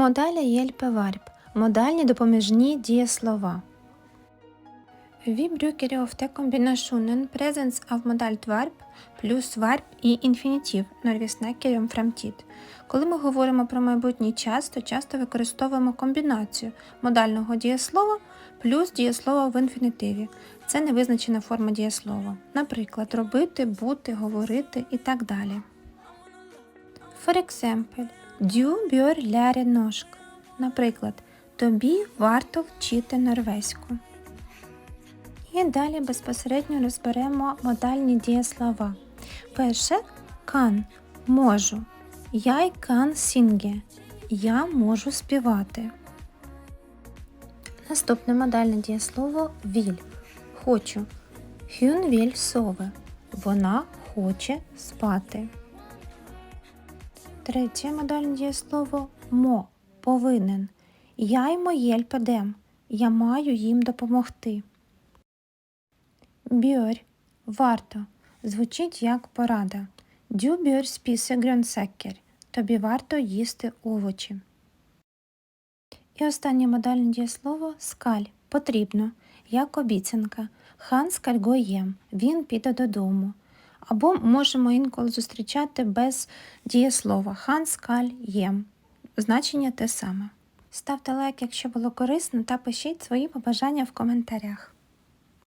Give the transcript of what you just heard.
Модалі hjelpeverb – модальні допоміжні дієслова. Vi bruker ofte kombinasjonen presens av modalt verb плюс verb і інфінітив når vi. Коли ми говоримо про майбутній час, то часто використовуємо комбінацію модального дієслова плюс дієслова в інфінітиві. Це невизначена форма дієслова. Наприклад, робити, бути, говорити і так далі. For example, du bør lære norsk. Наприклад, тобі варто вчити норвезьку. І далі безпосередньо розберемо модальні дієслова. Перше kan – можу. Jeg kan synge. Я можу співати. Наступне модальне дієслово віль. Хочу. Hun vil sove. Вона хоче спати. Третє модальне дієслово мо повинен. Я ймо hjelpe dem. Я маю їм допомогти. Бьор варто звучить як порада. Дю бьор спісе грönsaker. Тобі варто їсти овочі. І останнє модальне дієслово скаль потрібно, як обіцянка. Хан скаль гоєм. Він піде додому. Або можемо інколи зустрічати без дієслова хан скаль єм. Значення те саме. Ставте лайк, якщо було корисно, та пишіть свої побажання в коментарях.